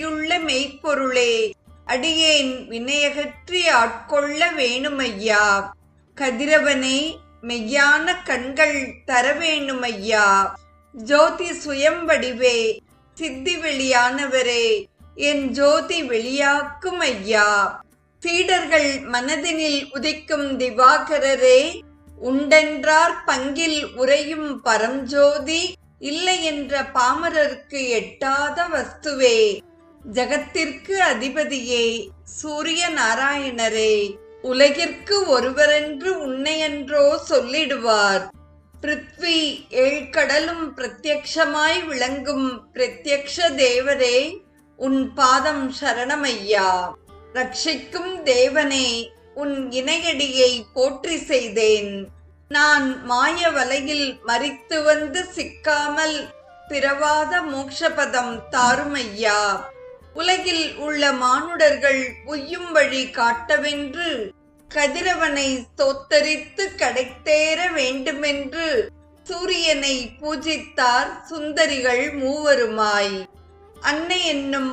பக்தியுள்ள மெய்ப்பொருளே அடியேன் வினையகற்றி ஆட்கொள்ள வேணுமையா? கதிரவனே மெய்யான கண்கள் தர வேணுமையா? ஜோதி சுயம் வடிவே சித்தி வெளியானவரே என் ஜோதி வெளியாக்கும் ஐயா சீடர்கள் மனதினில் உதிக்கும் திவாகரரே உண்டென்றார் பங்கில் உறையும் பரஞ்சோதி இல்லை என்ற பாமரருக்கு எட்டாத வஸ்துவே. ஜகத்திற்கு அதிபதியே சூரிய நாராயணரே உலகிற்கு ஒருவரென்று உன்னையன்றோ சொல்லிடுவார். பிருத்வி ஏழ்கடலும் பிரத்யக்ஷமாய் விளங்கும் பிரத்யக்ஷ தேவரே உன் பாதம் சரணமையா. ரட்சிக்கும் தேவனே உன் இணையடியை போற்றி செய்தேன். நான் மாய வலையில் மறித்து வந்து சிக்காமல் பிறவாத மோக்ஷபதம் தாருமையா. உலகில் உள்ள மானுடர்கள் உய்யும் வழி காட்டவென்று கதிரவனை தோத்தரித்து கடைத்தேற வேண்டுமென்று சூரியனை பூஜித்தார் சுந்தரிகள் மூவருமாய். அன்னை என்னும்